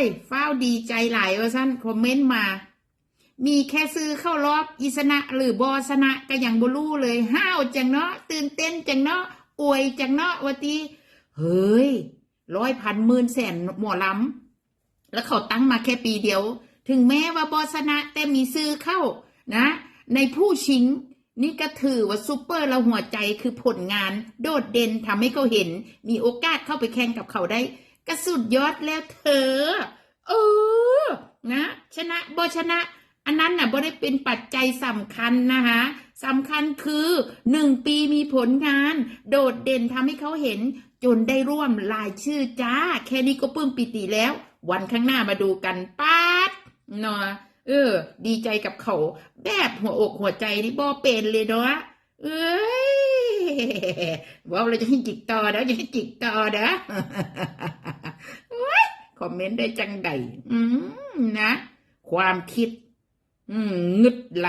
ยฟ้าวดีใจหลายว่าสั้นคอมเมนต์มา มีแค่ซื้อเข้ารอบอิสนะหรือบอสนะก็ยังบ่รู้เลย ห้าวจังเนาะตื่นเต้นจังเนาะอวยจังเนาะว่าตีเฮ้ยร้อยพันหมื่นแสนหมอลำแล้วเขาตั้งมาแค่ปีเดียว ถึงแม้ว่าบอสนะแต่มีซื้อเข้านะ ในผู้ชิงนี่ก็ถือว่าซูเปอร์เราหัวใจคือผลงาน โดดเด่นทำให้เขาเห็น มีโอกาสเข้าไปแข่งกับเขาได้ ก็สุดยอดแล้วเธอ เออ นะ ชนะบชนะ อันนั้นน่ะบ่ได้เป็นปัจจัยสำคัญนะคะสำคัญคือหนึ่งปีมีผลงาน โดดเด่นทำให้เขาเห็น จนได้ร่วมรายชื่อจ้า แค่นี้ก็ปลื้มปิติแล้ว วันข้างหน้ามาดูกันป้าดเนาะเออ ดีใจกับเขา แบบหัวอกหัวใจนี่บ่เป็นเลยเนาะเอ้ยว่าเราจะให้จิกต่อนะจะให้จิกต่อนะโอ๊ยคอมเมนต์ได้จังใดอืมนะ ความคิด อืมงึดไหล